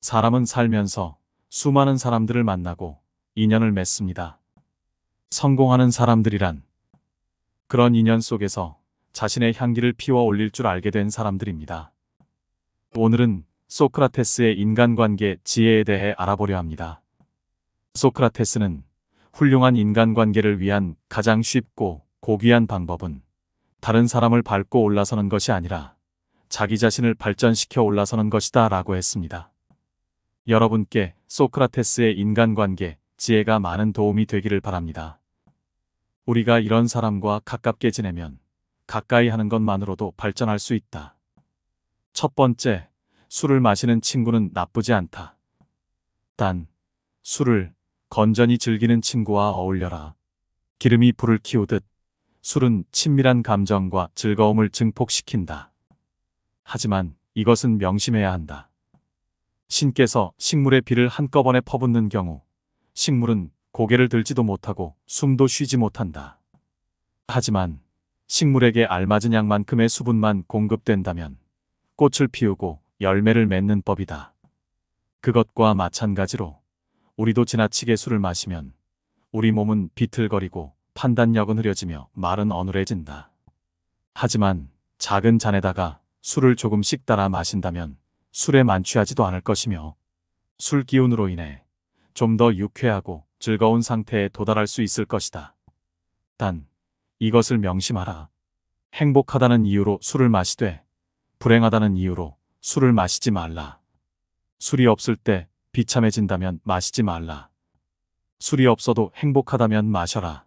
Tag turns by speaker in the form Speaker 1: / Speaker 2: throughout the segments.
Speaker 1: 사람은 살면서 수많은 사람들을 만나고 인연을 맺습니다. 성공하는 사람들이란 그런 인연 속에서 자신의 향기를 피워 올릴 줄 알게 된 사람들입니다. 오늘은 소크라테스의 인간관계 지혜에 대해 알아보려 합니다. 소크라테스는 훌륭한 인간관계를 위한 가장 쉽고 고귀한 방법은 다른 사람을 밟고 올라서는 것이 아니라 자기 자신을 발전시켜 올라서는 것이다 라고 했습니다. 여러분께 소크라테스의 인간관계 지혜가 많은 도움이 되기를 바랍니다. 우리가 이런 사람과 가깝게 지내면 가까이 하는 것만으로도 발전할 수 있다. 첫 번째, 술을 마시는 친구는 나쁘지 않다. 단, 술을 건전히 즐기는 친구와 어울려라. 기름이 불을 키우듯 술은 친밀한 감정과 즐거움을 증폭시킨다. 하지만 이것은 명심해야 한다. 신께서 식물의 비를 한꺼번에 퍼붓는 경우 식물은 고개를 들지도 못하고 숨도 쉬지 못한다. 하지만 식물에게 알맞은 양만큼의 수분만 공급된다면 꽃을 피우고 열매를 맺는 법이다. 그것과 마찬가지로 우리도 지나치게 술을 마시면 우리 몸은 비틀거리고 판단력은 흐려지며 말은 어눌해진다. 하지만 작은 잔에다가 술을 조금씩 따라 마신다면 술에 만취하지도 않을 것이며 술 기운으로 인해 좀 더 유쾌하고 즐거운 상태에 도달할 수 있을 것이다. 단, 이것을 명심하라. 행복하다는 이유로 술을 마시되 불행하다는 이유로 술을 마시지 말라. 술이 없을 때 비참해진다면 마시지 말라. 술이 없어도 행복하다면 마셔라.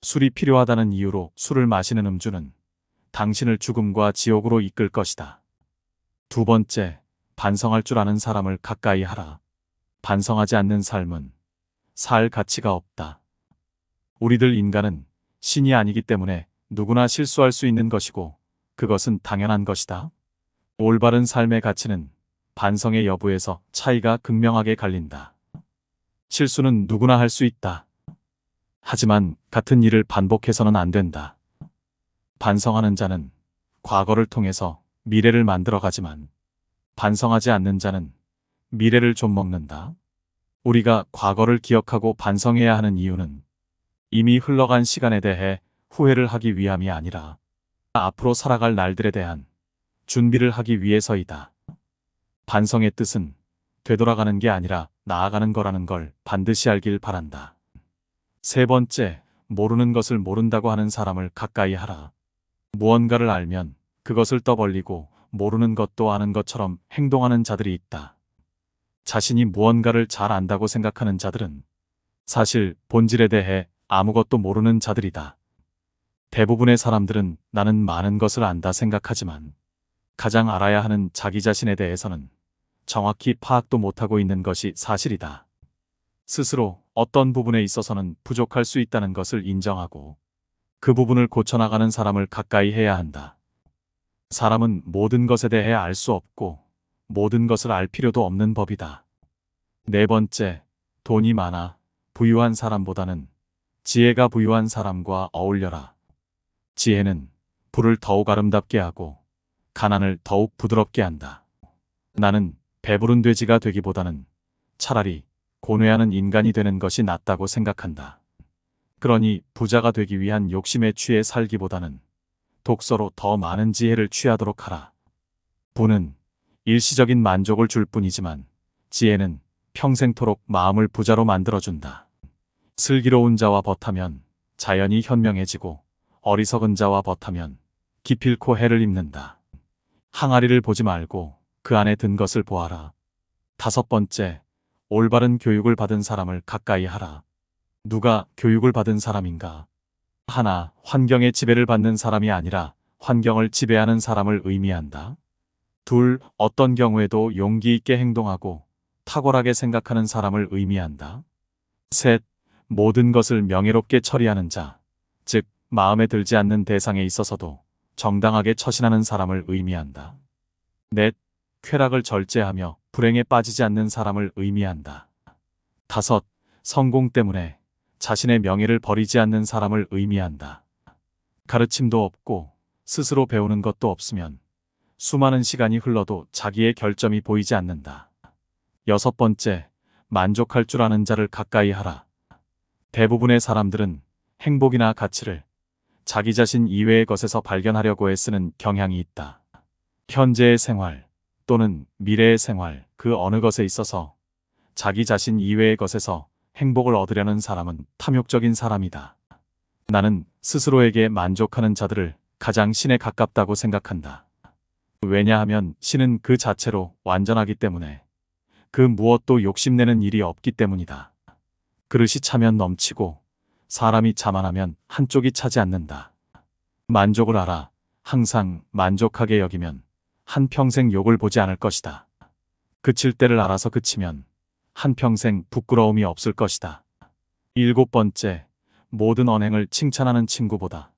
Speaker 1: 술이 필요하다는 이유로 술을 마시는 음주는 당신을 죽음과 지옥으로 이끌 것이다. 두 번째, 반성할 줄 아는 사람을 가까이 하라. 반성하지 않는 삶은 살 가치가 없다. 우리들 인간은 신이 아니기 때문에 누구나 실수할 수 있는 것이고 그것은 당연한 것이다. 올바른 삶의 가치는 반성의 여부에서 차이가 극명하게 갈린다. 실수는 누구나 할 수 있다. 하지만 같은 일을 반복해서는 안 된다. 반성하는 자는 과거를 통해서 미래를 만들어 가지만 반성하지 않는 자는 미래를 좀 먹는다. 우리가 과거를 기억하고 반성해야 하는 이유는 이미 흘러간 시간에 대해 후회를 하기 위함이 아니라 앞으로 살아갈 날들에 대한 준비를 하기 위해서이다. 반성의 뜻은 되돌아가는 게 아니라 나아가는 거라는 걸 반드시 알길 바란다. 세 번째, 모르는 것을 모른다고 하는 사람을 가까이 하라. 무언가를 알면 그것을 떠벌리고 모르는 것도 아는 것처럼 행동하는 자들이 있다. 자신이 무언가를 잘 안다고 생각하는 자들은 사실 본질에 대해 아무것도 모르는 자들이다. 대부분의 사람들은 나는 많은 것을 안다 생각하지만 가장 알아야 하는 자기 자신에 대해서는 정확히 파악도 못하고 있는 것이 사실이다. 스스로 어떤 부분에 있어서는 부족할 수 있다는 것을 인정하고 그 부분을 고쳐나가는 사람을 가까이 해야 한다. 사람은 모든 것에 대해 알 수 없고 모든 것을 알 필요도 없는 법이다. 네 번째, 돈이 많아 부유한 사람보다는 지혜가 부유한 사람과 어울려라. 지혜는 불을 더욱 아름답게 하고 가난을 더욱 부드럽게 한다. 나는 배부른 돼지가 되기보다는 차라리 고뇌하는 인간이 되는 것이 낫다고 생각한다. 그러니 부자가 되기 위한 욕심에 취해 살기보다는 독서로 더 많은 지혜를 취하도록 하라. 부는 일시적인 만족을 줄 뿐이지만 지혜는 평생토록 마음을 부자로 만들어준다. 슬기로운 자와 버타면 자연이 현명해지고 어리석은 자와 버타면 기필코 해를 입는다. 항아리를 보지 말고 그 안에 든 것을 보아라. 다섯 번째, 올바른 교육을 받은 사람을 가까이 하라. 누가 교육을 받은 사람인가? 하나, 환경의 지배를 받는 사람이 아니라 환경을 지배하는 사람을 의미한다. 둘, 어떤 경우에도 용기 있게 행동하고 탁월하게 생각하는 사람을 의미한다. 셋, 모든 것을 명예롭게 처리하는 자, 즉, 마음에 들지 않는 대상에 있어서도 정당하게 처신하는 사람을 의미한다. 넷, 쾌락을 절제하며 불행에 빠지지 않는 사람을 의미한다. 다섯, 성공 때문에 자신의 명예를 버리지 않는 사람을 의미한다. 가르침도 없고 스스로 배우는 것도 없으면 수많은 시간이 흘러도 자기의 결점이 보이지 않는다. 여섯 번째, 만족할 줄 아는 자를 가까이 하라. 대부분의 사람들은 행복이나 가치를 자기 자신 이외의 것에서 발견하려고 애쓰는 경향이 있다. 현재의 생활 또는 미래의 생활 그 어느 것에 있어서 자기 자신 이외의 것에서 행복을 얻으려는 사람은 탐욕적인 사람이다. 나는 스스로에게 만족하는 자들을 가장 신에 가깝다고 생각한다. 왜냐하면 신은 그 자체로 완전하기 때문에 그 무엇도 욕심내는 일이 없기 때문이다. 그릇이 차면 넘치고 사람이 자만하면 한쪽이 차지 않는다. 만족을 알아 항상 만족하게 여기면 한평생 욕을 보지 않을 것이다. 그칠 때를 알아서 그치면 한평생 부끄러움이 없을 것이다. 일곱 번째, 모든 언행을 칭찬하는 친구보다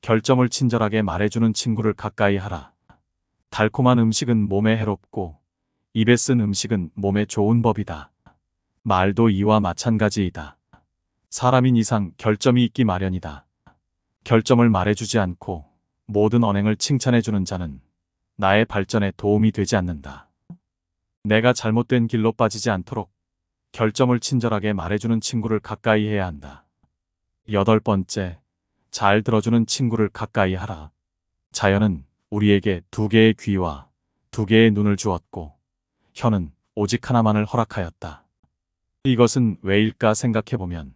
Speaker 1: 결점을 친절하게 말해주는 친구를 가까이 하라. 달콤한 음식은 몸에 해롭고 입에 쓴 음식은 몸에 좋은 법이다. 말도 이와 마찬가지이다. 사람인 이상 결점이 있기 마련이다. 결점을 말해주지 않고 모든 언행을 칭찬해주는 자는 나의 발전에 도움이 되지 않는다. 내가 잘못된 길로 빠지지 않도록 결점을 친절하게 말해주는 친구를 가까이 해야 한다. 여덟 번째, 잘 들어주는 친구를 가까이 하라. 자연은 우리에게 두 개의 귀와 두 개의 눈을 주었고, 혀는 오직 하나만을 허락하였다. 이것은 왜일까 생각해보면,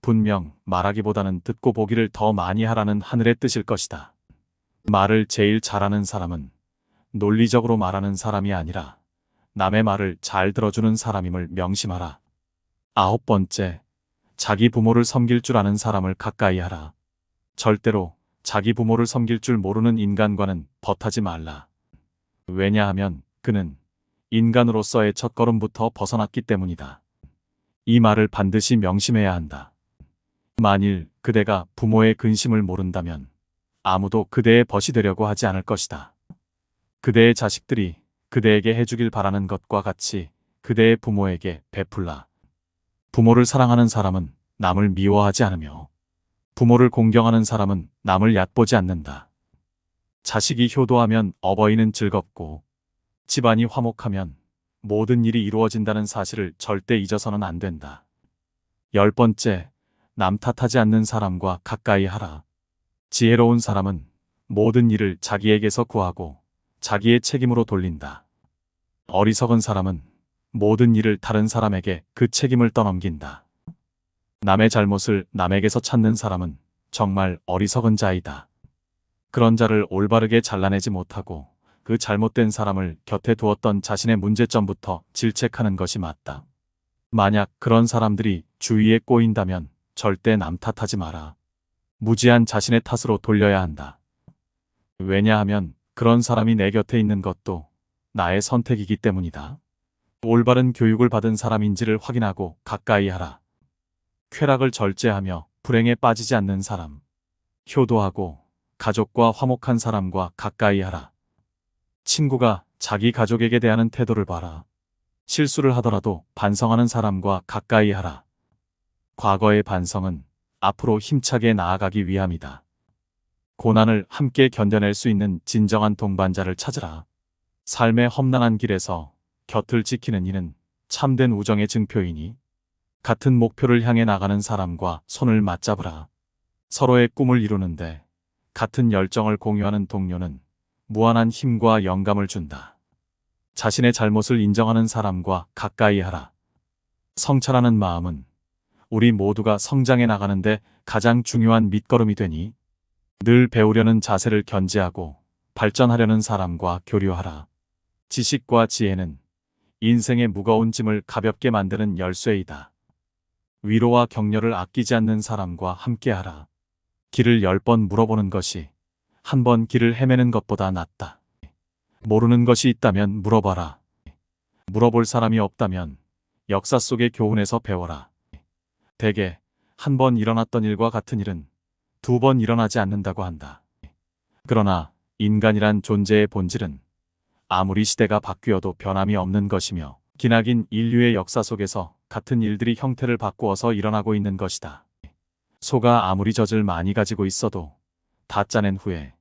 Speaker 1: 분명 말하기보다는 듣고 보기를 더 많이 하라는 하늘의 뜻일 것이다. 말을 제일 잘하는 사람은 논리적으로 말하는 사람이 아니라 남의 말을 잘 들어주는 사람임을 명심하라. 아홉 번째, 자기 부모를 섬길 줄 아는 사람을 가까이 하라. 절대로 자기 부모를 섬길 줄 모르는 인간과는 벗하지 말라. 왜냐하면 그는 인간으로서의 첫걸음부터 벗어났기 때문이다. 이 말을 반드시 명심해야 한다. 만일 그대가 부모의 근심을 모른다면 아무도 그대의 벗이 되려고 하지 않을 것이다. 그대의 자식들이 그대에게 해주길 바라는 것과 같이 그대의 부모에게 베풀라. 부모를 사랑하는 사람은 남을 미워하지 않으며 부모를 공경하는 사람은 남을 얕보지 않는다. 자식이 효도하면 어버이는 즐겁고 집안이 화목하면 모든 일이 이루어진다는 사실을 절대 잊어서는 안 된다. 열 번째, 남 탓하지 않는 사람과 가까이 하라. 지혜로운 사람은 모든 일을 자기에게서 구하고 자기의 책임으로 돌린다. 어리석은 사람은 모든 일을 다른 사람에게 그 책임을 떠넘긴다. 남의 잘못을 남에게서 찾는 사람은 정말 어리석은 자이다. 그런 자를 올바르게 잘라내지 못하고 그 잘못된 사람을 곁에 두었던 자신의 문제점부터 질책하는 것이 맞다. 만약 그런 사람들이 주위에 꼬인다면 절대 남 탓하지 마라. 무지한 자신의 탓으로 돌려야 한다. 왜냐하면 그런 사람이 내 곁에 있는 것도 나의 선택이기 때문이다. 올바른 교육을 받은 사람인지를 확인하고 가까이 하라. 쾌락을 절제하며 불행에 빠지지 않는 사람. 효도하고 가족과 화목한 사람과 가까이 하라. 친구가 자기 가족에게 대하는 태도를 봐라. 실수를 하더라도 반성하는 사람과 가까이 하라. 과거의 반성은 앞으로 힘차게 나아가기 위함이다. 고난을 함께 견뎌낼 수 있는 진정한 동반자를 찾으라. 삶의 험난한 길에서 곁을 지키는 이는 참된 우정의 증표이니 같은 목표를 향해 나가는 사람과 손을 맞잡으라. 서로의 꿈을 이루는데 같은 열정을 공유하는 동료는 무한한 힘과 영감을 준다. 자신의 잘못을 인정하는 사람과 가까이 하라. 성찰하는 마음은 우리 모두가 성장해 나가는데 가장 중요한 밑거름이 되니 늘 배우려는 자세를 견지하고 발전하려는 사람과 교류하라. 지식과 지혜는 인생의 무거운 짐을 가볍게 만드는 열쇠이다. 위로와 격려를 아끼지 않는 사람과 함께하라. 길을 열 번 물어보는 것이 한 번 길을 헤매는 것보다 낫다. 모르는 것이 있다면 물어봐라. 물어볼 사람이 없다면 역사 속의 교훈에서 배워라. 대개 한 번 일어났던 일과 같은 일은 두 번 일어나지 않는다고 한다. 그러나 인간이란 존재의 본질은 아무리 시대가 바뀌어도 변함이 없는 것이며 기나긴 인류의 역사 속에서 같은 일들이 형태를 바꾸어서 일어나고 있는 것이다. 소가 아무리 젖을 많이 가지고 있어도 다 짜낸 후에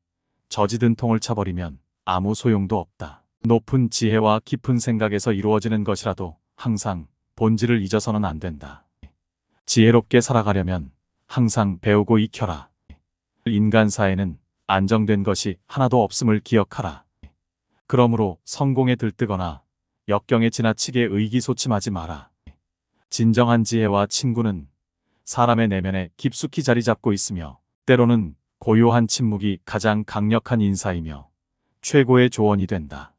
Speaker 1: 젖이든 통을 차버리면 아무 소용도 없다. 높은 지혜와 깊은 생각에서 이루어지는 것이라도 항상 본질을 잊어서는 안 된다. 지혜롭게 살아가려면 항상 배우고 익혀라. 인간사에는 안정된 것이 하나도 없음을 기억하라. 그러므로 성공에 들뜨거나 역경에 지나치게 의기소침하지 마라. 진정한 지혜와 친구는 사람의 내면에 깊숙이 자리 잡고 있으며 때로는 고요한 침묵이 가장 강력한 인사이며 최고의 조언이 된다.